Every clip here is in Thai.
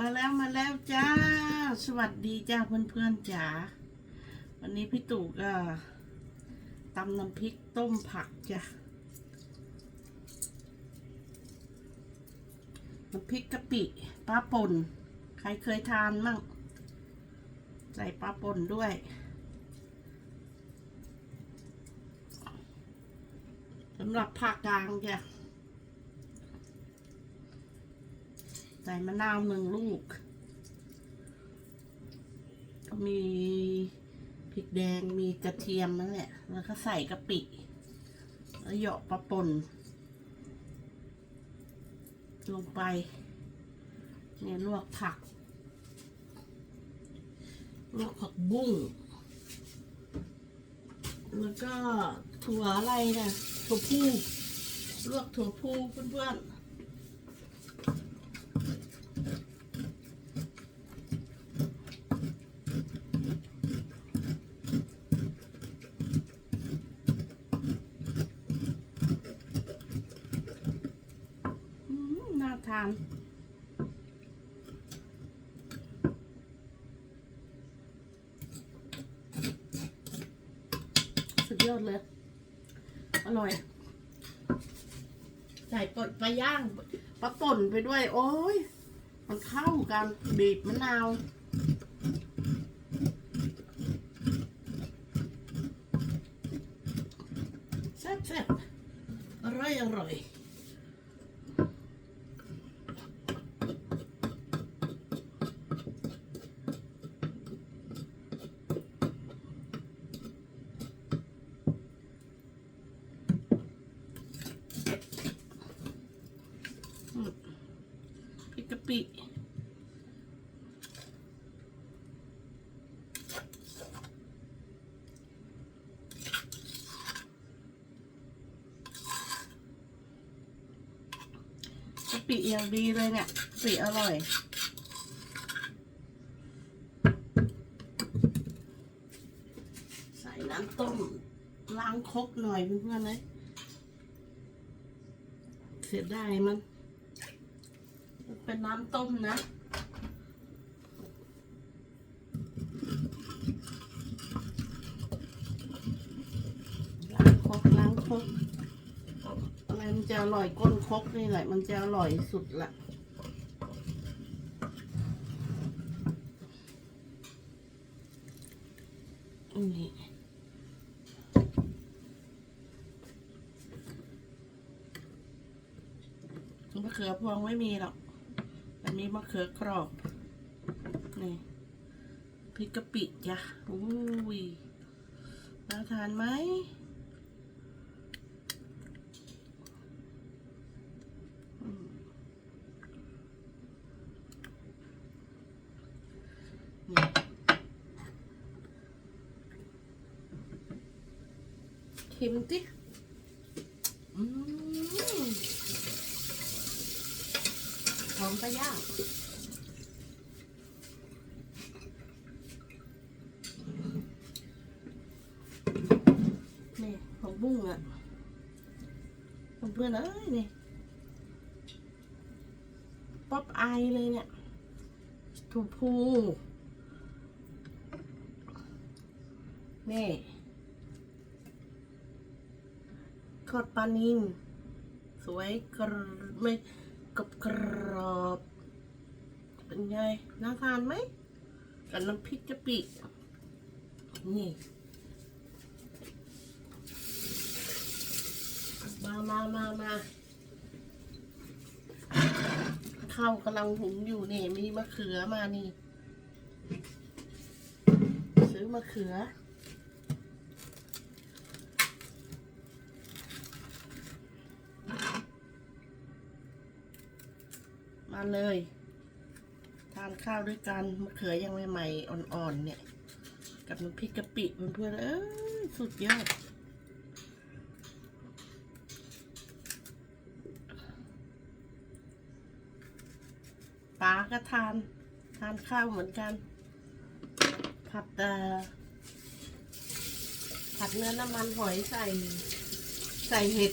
มาแล้วมาแล้วจ้า สวัสดีจ้าเพื่อนๆจ๋า วันนี้พี่ตู่ก็ตำน้ำพริกต้มผักจ้ะ น้ำพริกกะปิปลาป่น ใครเคยทานมั่ง ใส่ปลาป่นด้วย สำหรับภาคกลางจ้ะ ใส่มะนาวหนึ่งลูก ก็มีพริกแดงมีกระเทียมนั่นแหละ แล้วก็ใส่กะปิแล้วเหยาะปลาป่นลงไป เนี่ยลวกผัก ลวกผักบุ้ง แล้วก็ถั่วอะไรนะถั่วพูลวกถั่วพูเพื่อนๆ อืมน่าทานสุดยอดเลย อร่อย ใส่ปลปลาย่างปลาป่นไปด้วย โอ้ย มันเข้ากันบีบมะนาวแซ่บๆอร่อยอร่อย อืมพริกกะ ปิ กะปิอย่างดีเลยเนี่ยกะปิอร่อยใส่น้ำต้มล้างครกหน่อยเพื่อนๆเลยเสียดายมัน เป็นน้ำต้มนะ ล้างครกล้างครกอะไรมันจะอร่อยก้นครกนี่แหละ มันจะอร่อยสุดละนี่มะเขือพวงไม่มีหรอก มีมะเขือกรอบ นี่พริกกะปิจ้ะอุ้ยน่าทานไหมอืมนี่ชิมสิอืมหอ มปลาย่างนี่ของบุ้งอะของเพื่อนเอ้ยนี่ป๊อปไอเลยเนี่ยถูพูนี่ทอดปลานิลสวยกรไม่ กรอบกรอบเป็นไง น่าทานไหมกับน้ำพริกกะปิ นี่ มามามามาข้าวกำลังหุงอยู่นี่มีมะเขือมานี่ ซื้อมะเขือ มาเลย ทานข้าวด้วยกันมะเขือยังใหม่ๆอ่อนๆเนี่ย กับน้ำพริกกะปิเพื่อนๆเอ้ยสุดยอดป้าก็ทาน ทานข้าวเหมือนกัน ผัดเอ่อผัดเนื้อน้ำมันหอยใส่ ใส่เห็ด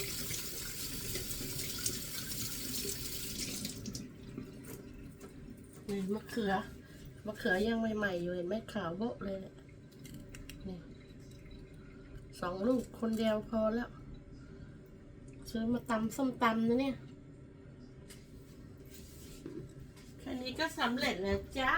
นี่มะเขือ มะเขือยังใหม่ๆอยู่เห็นไหมขาวโบ๊ะเลยนี่ยนี่สองลูกคนเดียวพอแล้ว ซื้อมาตำส้มตำนะเนี่ย แค่นี้ก็สำเร็จแล้วจ้า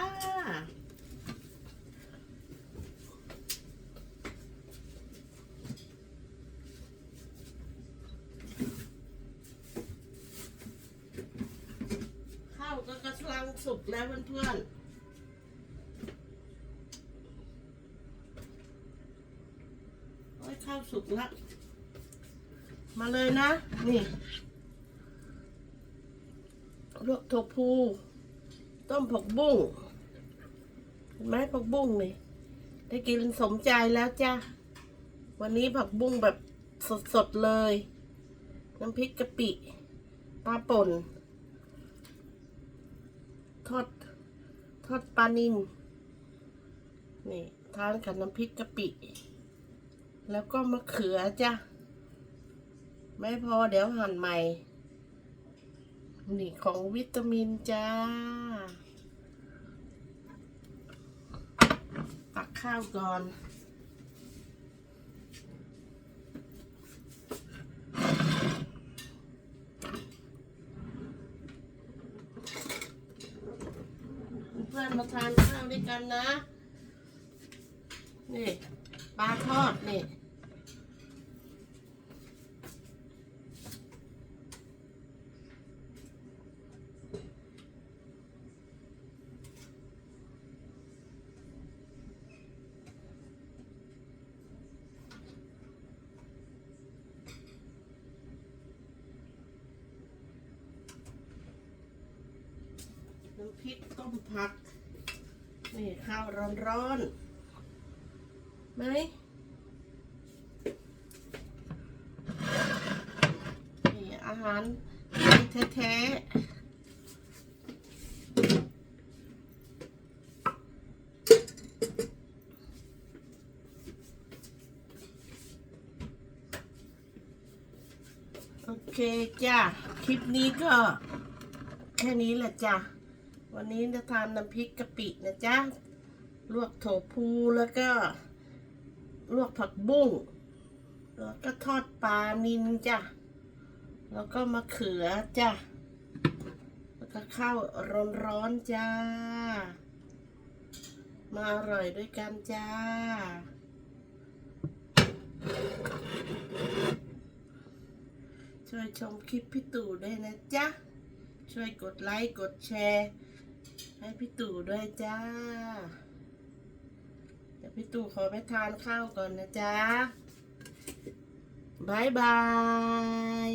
ข้าวก็กำ ลังสุกแล้วเพื่อนๆโอ้ยข้าวสุกแล้วมาเลยนะ นี่ลวกถั่วพู ต้มผักบุ้งเห็นไหมผักบุ้งนี่ได้กินสมใจแล้วจ้ะวันนี้ผักบุ้งแบบสดๆเลย น้ำพริกกะปิปลาป่น ทอด ทอดปลานิลนี่ทานกับน้ำพริกกะปิ แล้วก็มะเขือจ้ะ ไม่พอเดี๋ยวหั่นใหม่ นี่ของวิตามินจ้า ตักข้าวก่อน พื่อนมาทานข้าวด้วยกันนะ นี่ปลาทอดนี่ น้ำพริกต้มผัก นี่ข้าวร้อนๆไหมนี่อาหารแท้ๆโอเคจ้ะ คลิปนี้ก็แค่นี้แหละจ้ะ วันนี้จะทานน้ำพริกกะปินะจ๊ะ ลวกโถพูแล้วก็ ลวกผักบุ้ง แล้วก็ทอดปลานินจ้ะ แล้วก็มะเขือจ้ะ แล้วก็ข้าวร้อนๆจ้า มาอร่อยด้วยกันจ้าช่วยชมคลิปพี่ตู่ด้วยนะจ๊ะ ช่วยกดไลค์ กดแชร์ ให้พี่ตู่ด้วยจ้า เดี๋ยวพี่ตู่ขอไปทานข้าวก่อนนะจ๊ะบายบาย